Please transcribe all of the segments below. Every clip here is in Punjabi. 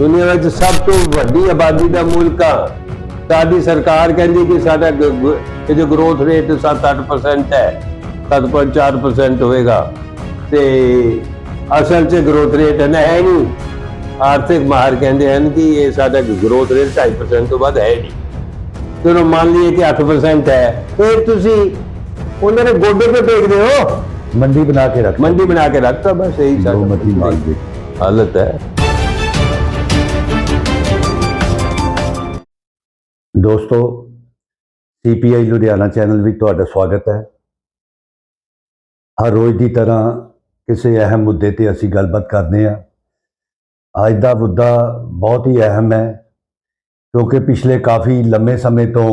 ਦੁਨੀਆ ਵਿੱਚ ਸਭ ਤੋਂ ਵੱਡੀ ਆਬਾਦੀ ਦਾ ਮੁਲਕ ਆ। ਸਾਡੀ ਸਰਕਾਰ ਕਹਿੰਦੀ ਕਿ ਸਾਡਾ ਇਹ ਜੋ ਗਰੋਥ ਰੇਟ 7-8% ਹੈ 7.4% ਹੋਏਗਾ। ਤੇ ਅਸਲ 'ਚ ਗਰੋਥ ਰੇਟ ਨਾ ਹੈ ਨਹੀਂ। ਆਰਥਿਕ ਮਾਹਰ ਕਹਿੰਦੇ ਹਨ ਕਿ ਇਹ ਸਾਡਾ ਗਰੋਥ ਰੇਟ 2.5% ਤੋਂ ਵੱਧ ਹੈ ਨਹੀਂ। ਚਲੋ ਮੰਨ ਲਈਏ ਕਿ 8% ਹੈ। ਫਿਰ ਤੁਸੀਂ ਉਹਨਾਂ ਦੇ ਗੋਡੇ ਤੇ ਟੇਕਦੇ ਹੋ। ਮੰਡੀ ਬਣਾ ਕੇ ਰੱਖ। ਮੰਡੀ ਬਣਾ ਕੇ ਰੱਖਤਾ ਬਸ ਇਹੀ ਸਾਡਾ ਹਾਲਤ ਹੈ। ਦੋਸਤੋ ਸੀਪੀਆਈ ਲੁਧਿਆਣਾ ਚੈਨਲ ਵਿੱਚ ਤੁਹਾਡਾ ਸਵਾਗਤ ਹੈ। ਹਰ ਰੋਜ਼ ਦੀ ਤਰ੍ਹਾਂ ਕਿਸੇ ਅਹਿਮ ਮੁੱਦੇ ਤੇ ਅਸੀਂ ਗੱਲਬਾਤ ਕਰਦੇ ਹਾਂ। ਅੱਜ ਦਾ ਮੁੱਦਾ ਬਹੁਤ ਹੀ ਅਹਿਮ ਹੈ, ਕਿਉਂਕਿ ਪਿਛਲੇ ਕਾਫੀ ਲੰਮੇ ਸਮੇਂ ਤੋਂ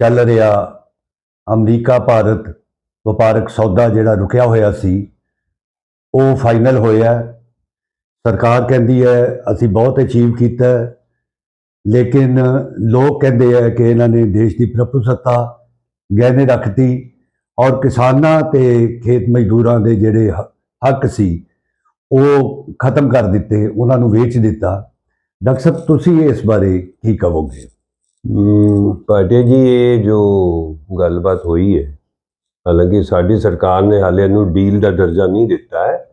ਚੱਲ ਰਿਹਾ ਅਮਰੀਕਾ ਭਾਰਤ ਵਪਾਰਕ ਸੌਦਾ ਜਿਹੜਾ ਰੁਕਿਆ ਹੋਇਆ ਸੀ, ਉਹ ਫਾਈਨਲ ਹੋਇਆ। ਸਰਕਾਰ ਕਹਿੰਦੀ ਹੈ, ਅਸੀਂ ਬਹੁਤ ਅਚੀਵ ਕੀਤਾ। ਹੈ ਲੇਕਿਨ ਲੋਕ ਕਹਿੰਦੇ ਆ ਕਿ ਇਹਨਾਂ ਨੇ ਦੇਸ਼ ਦੀ ਪ੍ਰਭੂਸੱਤਾ ਗਹਿਣੇ ਰੱਖਤੀ ਔਰ ਕਿਸਾਨਾਂ ਤੇ ਖੇਤ ਮਜ਼ਦੂਰਾਂ ਦੇ ਜਿਹੜੇ ਹ- ਹੱਕ ਸੀ ਉਹ ਖਤਮ ਕਰ ਦਿੱਤੇ ਉਹਨਾਂ ਨੂੰ ਵੇਚ ਦਿੱਤਾ। ਡਾਕਟਰ ਸਾਹਿਬ ਤੁਸੀਂ ਇਸ ਬਾਰੇ ਕੀ ਕਹੋਗੇ? ਹਮ, ਜੀ ਇਹ ਜੋ ਗੱਲਬਾਤ ਹੋਈ ਹੈ ਹਾਲਾਂਕਿ ਸਾਡੀ ਸਰਕਾਰ ਨੇ ਹਾਲੇ ਇਹਨੂੰ ਡੀਲ ਦਾ ਦਰਜਾ ਨਹੀਂ ਦਿੱਤਾ ਹੈ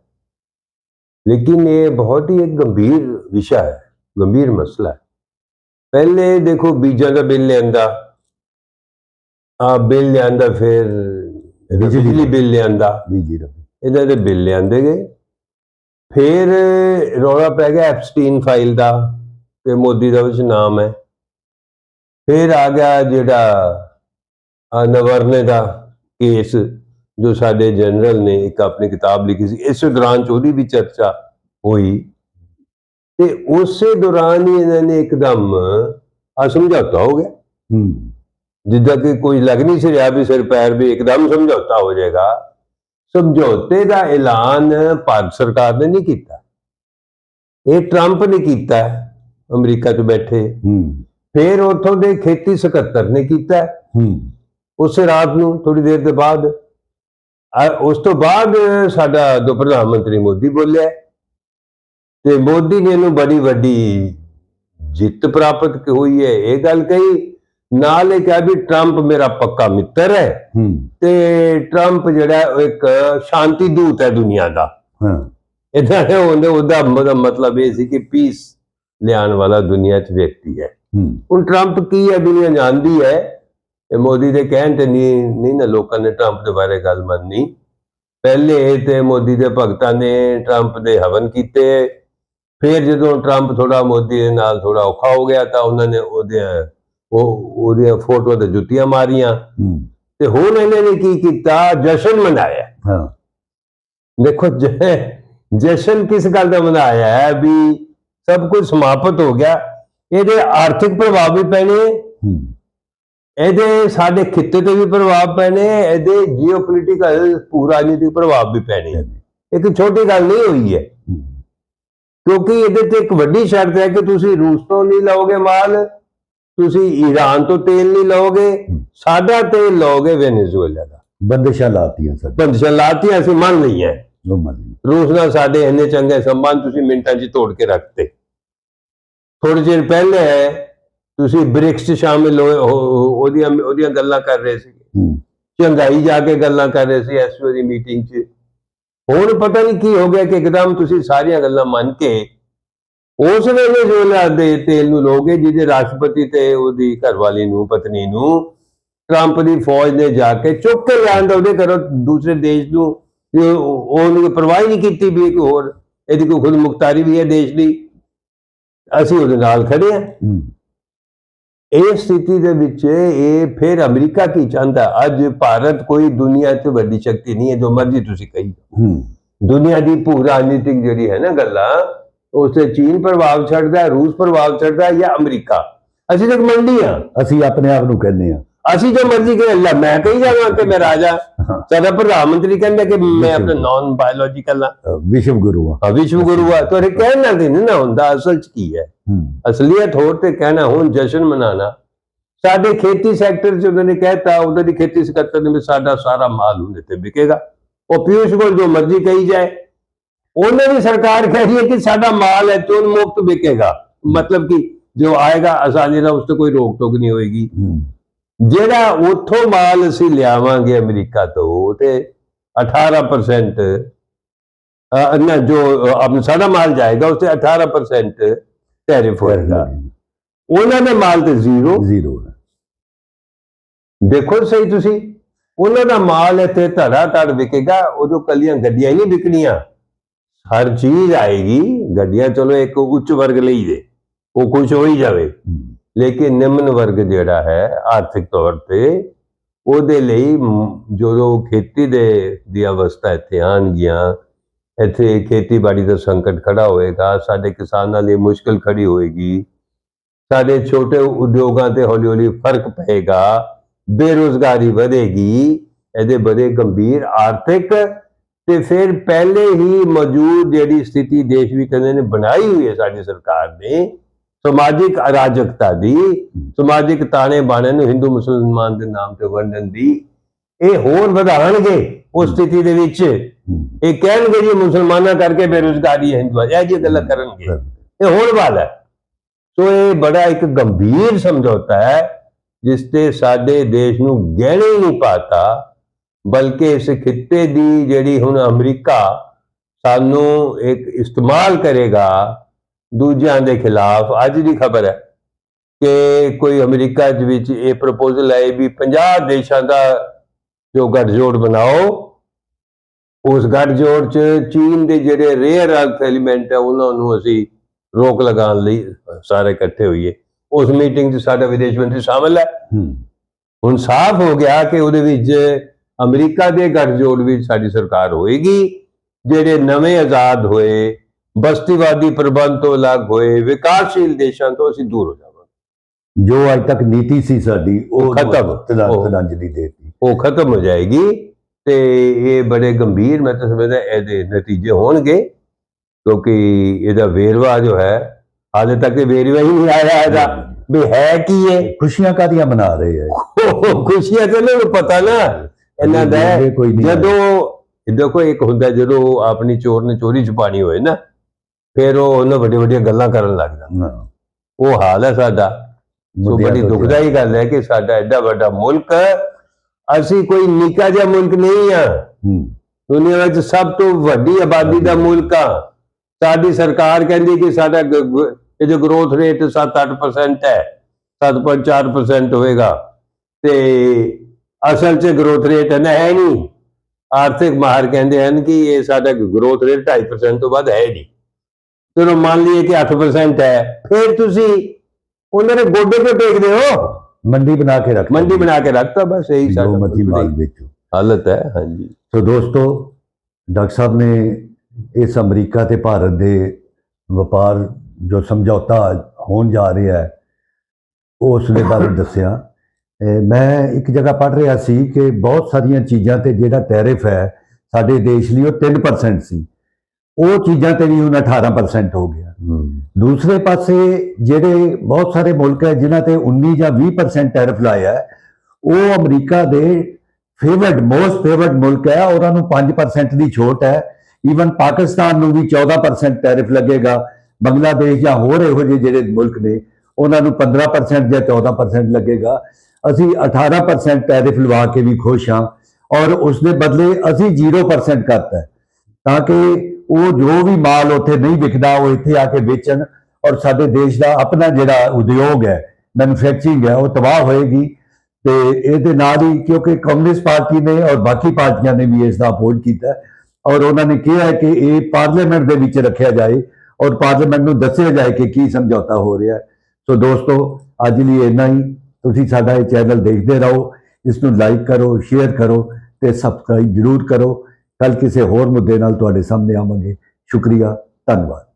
ਲੇਕਿਨ ਇਹ ਬਹੁਤ ਹੀ ਇੱਕ ਗੰਭੀਰ ਵਿਸ਼ਾ ਹੈ ਗੰਭੀਰ ਮਸਲਾ ਹੈ। ਪਹਿਲੇ ਦੇਖੋ ਬੀਜਾਂ ਦਾ ਬਿੱਲ ਲਿਆਂਦਾ। ਆ ਬਿੱਲ ਲਿਆਂਦਾ ਫਿਰ ਬਿਜਲੀ- ਬਿਜਲੀ ਬਿੱਲ ਲਿਆਂਦਾ। ਜੀ ਜੀ ਰਵੀ। ਇਹਨਾਂ ਦੇ ਬਿੱਲ ਲਿਆਂਦੇ ਗਏ। ਫਿਰ ਰੌਲਾ ਪੈ ਗਿਆ ਐਪਸਟੀਨ ਫਾਈਲ ਦਾ ਤੇ ਮੋਦੀ ਦਾ ਵਿੱਚ ਨਾਮ ਹੈ। ਫਿਰ ਆ ਗਿਆ ਜਿਹੜਾ ਆਹ ਨਵਰਨੇ ਦਾ ਕੇਸ ਜੋ ਸਾਡੇ ਜਨਰਲ ਨੇ ਇੱਕ ਆਪਣੀ ਕਿਤਾਬ ਲਿਖੀ ਸੀ। ਇਸ ਦੌਰਾਨ 'ਚ ਉਹਦੀ ਵੀ ਚਰਚਾ ਹੋਈ। ਤੇ ਉਸੇ ਦੌਰਾਨ ਹੀ ਇਹਨਾਂ ਨੇ ਇੱਕਦਮ ਆ ਸਮਝੌਤਾ ਹੋ ਗਿਆ। ਹੂੰ। ਜਿੱਦਾਂ ਕਿ ਕੋਈ ਲੱਗ ਨਹੀਂ ਸੀ ਰਿਹਾ ਵੀ ਸਿਰ ਪੈਰ ਵੀ ਇੱਕਦਮ ਸਮਝੌਤਾ ਹੋ ਜਾਏਗਾ। ਸਮਝੌਤੇ ਦਾ ਐਲਾਨ ਭਾਰਤ ਸਰਕਾਰ ਨੇ ਨਹੀਂ ਕੀਤਾ। ਇਹ ਟਰੰਪ ਨੇ ਕੀਤਾ ਅਮਰੀਕਾ 'ਚ ਬੈਠੇ। ਹੂੰ। ਫਿਰ ਉੱਥੋਂ ਦੇ ਖੇਤੀ ਸਕੱਤਰ ਨੇ ਕੀਤਾ। ਹੈ, ਉਸੇ ਰਾਤ ਨੂੰ ਥੋੜੀ ਦੇਰ ਦੇ ਬਾਅਦ ਉਸ ਤੋਂ ਬਾਅਦ ਸਾਡਾ ਜੋ ਪ੍ਰਧਾਨ ਮੰਤਰੀ ਮੋਦੀ ਬੋਲਿਆ। ਤੇ ਮੋਦੀ ਨੇ ਇਹਨੂੰ ਬੜੀ ਵੱਡੀ ਜਿੱਤ ਪ੍ਰਾਪਤ ਹੋਈ ਹੈ। ਇਹ ਗੱਲ ਕਹੀ ਨਾਲ ਇਹ ਕਿਹਾ ਵੀ ਟਰੰਪ ਮੇਰਾ ਪੱਕਾ ਮਿੱਤਰ ਹੈ। ਤੇ ਟਰੰਪ ਜਿਹੜਾ ਇੱਕ ਸ਼ਾਂਤੀ ਦੂਤ ਹੈ ਦੁਨੀਆ ਦਾ। ਹਾਂ। ਇਦਾਂ ਹੈ ਉਹਦਾ ਮਤਲਬ ਇਹ ਸੀ ਕਿ ਪੀਸ ਲਿਆਉਣ ਵਾਲਾ ਦੁਨੀਆ 'ਚ ਵਿਅਕਤੀ ਹੈ। ਹੂੰ। ਹੁਣ ਟਰੰਪ ਕੀ ਹੈ? ਦੁਨੀਆ ਜਾਣਦੀ ਹੈ। ਇਹ ਮੋਦੀ ਦੇ ਕਹਿਣ ਤੇ ਨਹੀਂ ਨਹੀਂ ਨਾ ਲੋਕਾਂ ਨੇ ਟਰੰਪ ਦੇ ਬਾਰੇ ਗੱਲ ਮੰਨੀ। ਪਹਿਲੇ ਤੇ ਮੋਦੀ ਦੇ ਭਗਤਾਂ ਨੇ ਟਰੰਪ ਦੇ ਹਵਨ ਕੀਤੇ। ਫਿਰ ਜਦੋਂ ਟਰੰਪ ਥੋੜਾ ਮੋਦੀ ਦੇ ਨਾਲ ਥੋੜਾ ਔਖਾ ਹੋ ਗਿਆ ਤਾਂ ਉਹਨਾਂ ਨੇ ਉਹਦੇ ਉਹ ਉਹਦੀਆਂ ਫੋਟੋਆਂ ਤੇ ਜੁੱਤੀਆਂ ਮਾਰੀਆਂ। ਤੇ ਹੁਣ ਇਹਨਾਂ ਨੇ ਕੀ ਕੀਤਾ? ਜਸ਼ਨ ਮਨਾਇਆ। ਹਾਂ। ਦੇਖੋ ਜ- ਜਸ਼ਨ ਕਿਸ ਗੱਲ ਦਾ ਮਨਾਇਆ ਹੈ? ਵੀ ਸਭ ਕੁਝ ਸਮਾਪਤ ਹੋ ਗਿਆ। ਇਹਦੇ ਆਰਥਿਕ ਪ੍ਰਭਾਵ ਵੀ ਪੈਣੇ। ਇਹਦੇ ਸਾਡੇ ਖਿੱਤੇ ਤੇ ਵੀ ਪ੍ਰਭਾਵ ਪੈਣੇ। ਇਹਦੇ ਜੀਓਪੋਲਿਟੀਕਲ ਭੂ ਰਾਜਨੀਤਿਕ ਪ੍ਰਭਾਵ ਵੀ ਪੈਣੇ। ਇੱਕ ਛੋਟੀ ਗੱਲ ਨਹੀਂ ਹੋਈ ਹੂੰ। ਕਿਉਂਕਿ ਇਹਦੇ ਤੇ ਇੱਕ ਵੱਡੀ ਸ਼ਰਤ ਹੈ ਕਿ ਤੁਸੀਂ ਰੂਸ ਤੋਂ ਨਹੀਂ ਲਓਗੇ ਮਾਲ ਤੁਸੀਂ ਈਰਾਨ ਤੋਂ ਤੇਲ ਨਹੀਂ ਲਓਗੇ ਸਾਡਾ ਤੇਲ ਲਓਗੇ ਵੈਨੇਜ਼ੁਏਲਾ ਦਾ। ਬੰਦਸ਼ਾਂ ਲਾਤੀਆਂ ਸਭ ਬੰਦਸ਼ਾਂ ਲਾਤੀਆਂ ਅਸੀਂ ਮੰਨ ਲਈਆਂ। ਉਹ ਮੰਨ ਰੂਸ ਨਾਲ ਸਾਡੇ ਇੰਨੇ ਚੰਗੇ ਸੰਬੰਧ ਤੁਸੀਂ ਮਿੰਟਾਂ 'ਚ ਤੋੜ ਕੇ ਰੱਖਤੇ। ਥੋੜੇ ਚਿਰ ਪਹਿਲੇ ਤੁਸੀਂ ਬ੍ਰਿਕਸ 'ਚ ਸ਼ਾਮਿਲ ਹੋਏ ਉਹਦੀਆਂ ਉਹਦੀਆਂ ਗੱਲਾਂ ਕਰ ਰਹੇ ਸੀ। ਚੰਗਾਈ ਜਾ ਕੇ ਗੱਲਾਂ ਕਰ ਰਹੇ ਸੀ ਐਸਓ ਦੀ ਮੀਟਿੰਗ 'ਚ। ਹੁਣ ਪਤਾ ਨਹੀਂ ਕੀ ਹੋ ਗਿਆ ਕਿ ਇੱਕਦਮ ਤੁਸੀਂ ਸਾਰੀਆਂ ਗੱਲਾਂ ਮੰਨ ਕੇ ਉਸ ਵੇਲੇ ਜੋ ਦੇ ਤੇਲ ਨੂੰ ਲੋਗੇ, ਜਿਹਦੇ ਰਾਸ਼ਟਰਪਤੀ ਤੇ ਉਹਦੀ ਘਰਵਾਲੀ ਨੂੰ, ਪਤਨੀ ਨੂੰ, ਟਰੰਪ ਦੀ ਫੌਜ ਨੇ ਜਾ ਕੇ ਚੁੱਕ ਕੇ ਲਿਆਂਦਾ ਉਹਦੇ ਘਰੋਂ ਦੂਸਰੇ ਦੇਸ਼ ਨੂੰ ਉਹਨੂੰ ਕੋਈ ਪਰਵਾਹ ਹੀ ਨਹੀਂ ਕੀਤੀ ਵੀ ਕਿ ਹੋਰ, ਇਹਦੀ ਕੋਈ ਖੁਦ ਮੁਖਤਾਰੀ ਵੀ ਹੈ ਦੇਸ਼ ਦੀ। ਅਸੀਂ ਉਹਦੇ ਨਾਲ ਖੜੇ ਹਾਂ। ਇਸ ਸਥਿਤੀ ਦੇ ਵਿੱਚ ਇਹ ਫਿਰ ਅਮਰੀਕਾ ਕੀ ਚਾਹੁੰਦਾ? ਅੱਜ ਭਾਰਤ ਕੋਈ ਦੁਨੀਆ 'ਚ ਵੱਡੀ ਸ਼ਕਤੀ ਨਹੀਂ ਹੈ ਜੋ ਮਰਜ਼ੀ ਤੁਸੀਂ ਕਹੀ ਹੂੰ। ਦੁਨੀਆ ਦੀ ਭੂ ਰਾਜਨੀਤਿਕ ਜਿਹੜੀ ਹੈ ਨਾ ਗੱਲਾਂ ਉਸ ਤੇ ਚੀਨ ਪ੍ਰਭਾਵ ਛੱਡਦਾ ਰੂਸ ਪ੍ਰਭਾਵ ਛੱਡਦਾ ਜਾਂ ਅਮਰੀਕਾ? ਅਸੀਂ ਤਾਂ ਮੰਡੀ ਆ ਅਸੀਂ ਆਪਣੇ ਆਪ ਨੂੰ ਕਹਿੰਦੇ ਆ ਅਸੀਂ ਜੋ ਮਰਜ਼ੀ ਕਹੇ ਲੈ ਮੈਂ ਕਹੀ ਜਾਵਾਂ ਕਿ ਮੈਂ ਰਾਜਾ। ਸਾਡਾ ਪ੍ਰਧਾਨ ਮੰਤਰੀ ਕਹਿੰਦਾ ਕਿ ਮੈਂ ਆਪਣੇ ਨਾਨ ਬਾਇਓਲੋਜੀਕਲ ਵਿਸ਼ਵ ਗੁਰੂ ਆ। ਵਿਸ਼ਵ ਗੁਰੂ ਆ। ਤੁਹਾਡੇ ਕਹਿਣ ਨਾਲ ਨਹੀਂ ਨਾ ਹੁੰਦਾ ਅਸਲ 'ਚ ਕੀ ਹੈ? ਅਸਲੀਅਤ ਹੋਰ ਤੇ ਕਹਿਣਾ ਹੁਣ ਜਸ਼ਨ ਮਨਾਣਾ ਸਾਡੇ ਖੇਤੀ ਸੈਕਟਰ 'ਚ ਉਹਨਾਂ ਨੇ ਕਹਿਤਾ ਉਹਦੇ ਦੀ ਖੇਤੀ ਸਕੱਤਰ ਨੇ ਵੀ ਸਾਡਾ ਸਾਰਾ ਮਾਲ ਉਹਦੇ ਤੇ ਵਿਕੇਗਾ। ਉਹ ਪਿਊਸ਼ ਕੋਲ ਜੋ ਮਰਜ਼ੀ ਕਹੀ ਜਾਏ। ਉਹਨਾਂ ਦੀ ਸਰਕਾਰ ਕਹਿ ਰਹੀ ਹੈ ਕਿ ਸਾਡਾ ਮਾਲ ਹੈ ਚੋਣ ਮੁਕਤ ਵਿਕੇਗਾ ਮਤਲਬ ਕਿ ਜੋ ਆਏਗਾ ਆਸਾਨੀ ਨਾਲ ਉਸ ਤੇ ਕੋਈ ਰੋਕ ਟੋਕ ਨਹੀਂ ਹੋਏਗੀ। ਜਿਹੜਾ ਉੱਥੋਂ ਮਾਲ ਅਸੀਂ ਲਿਆਵਾਂਗੇ ਅਮਰੀਕਾ ਤੋਂ ਤੇ 18% ਅਹ, ਨਾ ਜੋ ਆਪਣਾ ਸਾਡਾ ਮਾਲ ਜਾਏਗਾ ਉਸ ਤੇ 18% ਟੈਰਿਫ ਹੋਏਗਾ। ਉਹਨਾਂ ਦੇ ਮਾਲ ਤੇ ਜ਼ੀਰੋ। ਜ਼ੀਰੋ। ਦੇਖੋ ਸਹੀ ਤੁਸੀਂ ਉਹਨਾਂ ਦਾ ਮਾਲ ਇੱਥੇ ਧੜਾ ਧੜ ਵਿਕੇਗਾ ਉਦੋਂ ਕੱਲੀਆਂ ਗੱਡੀਆਂ ਹੀ ਨਹੀਂ ਵਿਕਣੀਆਂ। ਹਰ ਚੀਜ਼ ਆਏਗੀ ਗੱਡੀਆਂ ਚਲੋ ਇੱਕ ਉੱਚ ਵਰਗ ਲਈ ਦੇ ਉਹ ਕੁਝ ਹੋ ਹੀ ਜਾਵੇ। ਲੇਕਿਨ ਨਿਮਨ ਵਰਗ ਜਿਹੜਾ ਹੈ ਆਰਥਿਕ ਤੌਰ ਤੇ ਉਹਦੇ ਲਈ ਜਦੋਂ ਖੇਤੀ ਦੇ, ਦੀ ਅਵਸਥਾ ਇੱਥੇ ਆਣਗੀਆਂ ਇੱਥੇ ਖੇਤੀਬਾੜੀ ਦਾ ਸੰਕਟ ਖੜਾ ਹੋਏਗਾ, ਸਾਡੇ ਕਿਸਾਨਾਂ ਲਈ ਮੁਸ਼ਕਲ ਖੜੀ ਹੋਏਗੀ, ਸਾਡੇ ਛੋਟੇ ਉਦਯੋਗਾਂ ਤੇ ਹੌਲੀ ਹੌਲੀ ਫ਼ਰਕ ਪਏਗਾ, ਬੇਰੁਜ਼ਗਾਰੀ ਵਧੇਗੀ, ਇਹਦੇ ਬੜੇ ਗੰਭੀਰ ਆਰਥਿਕ ਤੇ ਫਿਰ ਪਹਿਲੇ ਹੀ ਮੌਜੂਦ ਜਿਹੜੀ ਸਥਿਤੀ ਦੇਸ਼ ਵਿੱਚ ਕਹਿੰਦੇ ਨੇ ਬਣਾਈ ਹੋਈ ਹੈ ਸਾਡੀ ਸਰਕਾਰ ਨੇ ਸਮਾਜਿਕ ਅਰਾਜਕਤਾ ਦੀ ਸਮਾਜਿਕ ਤਾਣੇ ਬਾਣੇ ਨੂੰ ਹਿੰਦੂ ਮੁਸਲਮਾਨ ਦੇ ਨਾਮ ਤੇ ਵੰਡਣ ਦੀ ਇਹ ਹੋਰ ਵਧਾਣਗੇ ਉਸ ਸਥਿਤੀ ਦੇ ਵਿੱਚ। ਇਹ ਕਹਿਣਗੇ ਜੀ ਮੁਸਲਮਾਨਾਂ ਕਰਕੇ ਬੇਰੁਜ਼ਗਾਰੀ ਹੈ ਹਿੰਦੂਆਂ ਇਹ ਜੀ ਗੱਲਾਂ ਕਰਨਗੇ। ਇਹ ਹੋਣ ਵਾਲਾ ਹੈ। ਸੋ ਇਹ ਬੜਾ ਇੱਕ ਗੰਭੀਰ ਸਮਝੌਤਾ ਹੈ ਜਿਸ ਤੇ ਸਾਡੇ ਦੇਸ਼ ਨੂੰ ਗਹਿਣੇ ਨਹੀਂ ਪਾਤਾ ਬਲਕਿ ਇਸ ਖਿੱਤੇ ਦੀ ਜਿਹੜੀ ਹੁਣ ਅਮਰੀਕਾ ਸਾਨੂੰ ਇੱਕ ਇਸਤੇਮਾਲ ਕਰੇਗਾ ਦੂਜਿਆਂ ਦੇ ਖਿਲਾਫ। ਅੱਜ ਦੀ ਖਬਰ ਹੈ ਕਿ ਕੋਈ ਅਮਰੀਕਾ ਦੇ ਵਿੱਚ ਇਹ ਪ੍ਰਪੋਜ਼ਲ ਆਏ ਵੀ 50 ਦੇਸ਼ਾਂ ਦਾ ਜੋ ਗੱਠਜੋੜ ਬਣਾਓ ਉਸ ਗੱਠਜੋੜ ਚ ਚੀਨ ਦੇ ਜਿਹੜੇ ਰੇਅਰ ਅਰਥ ਐਲੀਮੈਂਟ ਹੈ ਉਹਨਾਂ ਨੂੰ ਅਸੀਂ ਰੋਕ ਲਗਾਉਣ ਲਈ ਸਾਰੇ ਇਕੱਠੇ ਹੋਈਏ। ਉਸ ਮੀਟਿੰਗ 'ਚ ਸਾਡਾ ਵਿਦੇਸ਼ ਮੰਤਰੀ ਸ਼ਾਮਲ ਹੈ। ਹੁਣ ਸਾਫ਼ ਹੋ ਗਿਆ ਕਿ ਉਹਦੇ ਵਿੱਚ ਅਮਰੀਕਾ ਦੇ ਗੱਠਜੋੜ ਵਿੱਚ ਸਾਡੀ ਸਰਕਾਰ ਹੋਏਗੀ ਜਿਹੜੇ ਨਵੇਂ ਆਜ਼ਾਦ ਹੋਏ ਬਸਤੀਵਾਦੀ ਪ੍ਰਬੰਧ ਤੋਂ ਅਲੱਗ ਹੋਏ ਵਿਕਾਸਸ਼ੀਲ ਦੇਸ਼ਾਂ ਤੋਂ ਅਸੀਂ ਦੂਰ ਹੋ ਜਾਵਾਂਗੇ। ਜੋ ਅੱਜ ਤੱਕ ਨੀਤੀ ਸੀ ਸਾਡੀ ਉਹ ਖਤਮ। ਤਲਾਂਜਲੀ ਦੇਤੀ। ਉਹ ਖਤਮ ਹੋ ਜਾਏਗੀ ਤੇ ਇਹ ਬੜੇ ਗੰਭੀਰ ਮੈਂ ਤਾਂ ਸਮਝਦਾ ਇਹਦੇ ਨਤੀਜੇ ਹੋਣਗੇ ਕਿਉਂਕਿ ਇਹਦਾ ਵੇਰਵਾ ਜੋ ਹੈ ਹਾਲੇ ਤੱਕ ਇਹ ਵੇਰਵਾ ਹੀ ਨਹੀਂ ਆਇਆ ਇਹਦਾ ਵੀ ਹੈ ਕੀ ਇਹ? ਖੁਸ਼ੀਆਂ ਕਾਦੀਆਂ ਮਨਾ ਰਹੇ ਹੈ ਖੁਸ਼ੀਆਂ ਤੇ ਨੂੰ ਪਤਾ ਨਾ ਇਹਨਾਂ ਦਾ ਜਦੋਂ ਦੇਖੋ ਇੱਕ ਹੁੰਦਾ ਜਦੋਂ ਆਪਣੀ ਚੋਰ ਨੇ ਚੋਰੀ ਛੁਪਾਣੀ ਹੋਏ ਨਾ ਫਿਰ ਉਹ ਉਹਨਾਂ ਵੱਡੀਆਂ ਵੱਡੀਆਂ ਗੱਲਾਂ ਕਰਨ ਲੱਗ ਜਾਂਦਾ। ਹਾਂ, ਉਹ ਹਾਲ ਹੈ ਸਾਡਾ। ਸੋ ਬੜੀ ਦੁਖਦਾਈ ਗੱਲ ਹੈ ਕਿ ਸਾਡਾ ਐਡਾ ਵੱਡਾ ਮੁਲਕ ਅਸੀਂ ਕੋਈ ਨਿੱਕਾ ਜਿਹਾ ਮੁਲਕ ਨਹੀਂ ਆ। ਦੁਨੀਆ ਵਿੱਚ ਸਭ ਤੋਂ ਵੱਡੀ ਆਬਾਦੀ ਦਾ ਮੁਲਕ ਆ। ਸਾਡੀ ਸਰਕਾਰ ਕਹਿੰਦੀ ਕਿ ਸਾਡਾ ਇਹ ਜੋ ਗਰੋਥ ਰੇਟ 7-8% ਹੈ 7.4% ਹੋਏਗਾ। ਤੇ ਅਸਲ 'ਚ ਗਰੋਥ ਰੇਟ ਹੈ ਨਾ ਹੈ ਨਹੀਂ। ਆਰਥਿਕ ਮਾਹਰ ਕਹਿੰਦੇ ਹਨ ਕਿ ਇਹ ਸਾਡਾ ਗਰੋਥ ਰੇਟ 2.5% ਤੋਂ ਵੱਧ ਹੈ ਨਹੀਂ। ਚਲੋ ਮੰਨ ਲਈਏ ਕਿ 8% ਹੈ। ਫਿਰ ਤੁਸੀਂ ਉਹਨਾਂ ਦੇ ਗੋਡੇ ਤੇ ਟੇਕਦੇ ਹੋ? ਮੰਡੀ ਬਣਾ ਕੇ ਰੱਖ ਮੰਡੀ ਬਣਾ ਕੇ ਰੱਖਤਾ ਬਸ ਇਹੀ ਸਾਡਾ ਮਾਲ ਵੇਚੋ। ਹਾਲਤ ਹੈ ਹਾਂਜੀ। ਸੋ ਦੋਸਤੋ ਡਾਕਟਰ ਸਾਹਿਬ ਨੇ ਇਸ ਅਮਰੀਕਾ ਤੇ ਭਾਰਤ ਦੇ ਵਪਾਰ ਜੋ ਸਮਝੌਤਾ ਹੋਣ ਜਾ ਰਿਹਾ ਹੈ ਉਸ ਦੇ ਬਾਰੇ ਦੱਸਿਆ। ਮੈਂ ਇੱਕ ਜਗ੍ਹਾ ਪੜ੍ਹ ਰਿਹਾ ਸੀ ਕਿ ਬਹੁਤ ਸਾਰੀਆਂ ਚੀਜ਼ਾਂ ਤੇ ਜਿਹੜਾ ਟੈਰਿਫ ਹੈ ਸਾਡੇ ਦੇਸ਼ ਲਈ ਉਹ 3% ਸੀ। ਉਹ ਚੀਜ਼ਾਂ ਤੇ ਵੀ ਹੁਣ 18% ਹੋ ਗਿਆ। ਦੂਸਰੇ ਪਾਸੇ ਜਿਹੜੇ ਬਹੁਤ ਸਾਰੇ ਮੁਲਕ ਹੈ ਜਿਨ੍ਹਾਂ ਤੇ 19 ਜਾਂ 20% ਟੈਰਿਫ ਲਾਇਆ ਹੈ ਉਹ ਅਮਰੀਕਾ ਦੇ ਫੇਵਰਡ ਮੋਸਟ ਫੇਵਰਡ ਮੁਲਕ ਹੈ ਉਹਨਾਂ ਨੂੰ 5% ਦੀ ਛੋਟ ਹੈ। ਈਵਨ ਪਾਕਿਸਤਾਨ ਨੂੰ ਵੀ 14% ਟੈਰਿਫ ਲੱਗੇਗਾ। ਬੰਗਲਾਦੇਸ਼ ਜਾਂ ਹੋਰ ਇਹੋ ਜਿਹੇ ਜਿਹੜੇ ਮੁਲਕ ਨੇ ਉਹਨਾਂ ਨੂੰ 15% ਜਾਂ 14% ਲੱਗੇਗਾ। ਅਸੀਂ 18% ਟੈਰਿਫ ਲਵਾ ਕੇ ਵੀ ਖੁਸ਼ ਹਾਂ ਔਰ ਉਸ ਦੇ ਬਦਲੇ ਅਸੀਂ 0% ਕਰਤਾ ਹੈ। ਤਾਂ ਕਿ ਉਹ ਜੋ ਵੀ ਮਾਲ ਉੱਥੇ ਨਹੀਂ ਵਿਕਦਾ, ਉਹ ਇੱਥੇ ਆ ਕੇ ਵੇਚਣ ਔਰ ਸਾਡੇ ਦੇਸ਼ ਦਾ ਆਪਣਾ ਜਿਹੜਾ ਉਦਯੋਗ ਹੈ ਮੈਨੂਫੈਕਚਰਿੰਗ ਹੈ, ਉਹ ਤਬਾਹ ਹੋਏਗੀ। ਤੇ ਇਹਦੇ ਨਾਲ ਹੀ ਕਿਉਂਕਿ ਕਮਿਊਨਿਸਟ ਪਾਰਟੀ ਨੇ ਔਰ ਬਾਕੀ ਪਾਰਟੀਆਂ ਨੇ ਵੀ ਇਸ ਦਾ ਅਪੋਜ਼ ਕੀਤਾ ਔਰ ਉਹਨਾਂ ਨੇ ਕਿਹਾ ਕਿ ਇਹ ਪਾਰਲੀਮੈਂਟ ਦੇ ਵਿੱਚ ਰੱਖਿਆ ਜਾਏ ਔਰ ਪਾਰਲੀਮੈਂਟ ਨੂੰ ਦੱਸਿਆ ਜਾਏ ਕਿ ਕੀ ਸਮਝੌਤਾ ਹੋ ਰਿਹਾ ਸੋ ਦੋਸਤੋ, ਅੱਜ ਲਈ ਇੰਨਾ ਹੀ। ਤੁਸੀਂ ਸਾਡਾ ਇਹ ਚੈਨਲ ਦੇਖਦੇ ਰਹੋ, ਇਸ ਨੂੰ ਲਾਈਕ ਕਰੋ ਸ਼ੇਅਰ ਕਰੋ ਤੇ ਸਬਸਕ੍ਰਾਈਬ ਜਰੂਰ ਕਰੋ। ਕੱਲ ਕਿਸੇ ਹੋਰ ਮੁੱਦੇ ਨਾਲ ਤੁਹਾਡੇ ਸਾਹਮਣੇ ਆਵਾਂਗੇ। ਸ਼ੁਕਰੀਆ ਧੰਨਵਾਦ।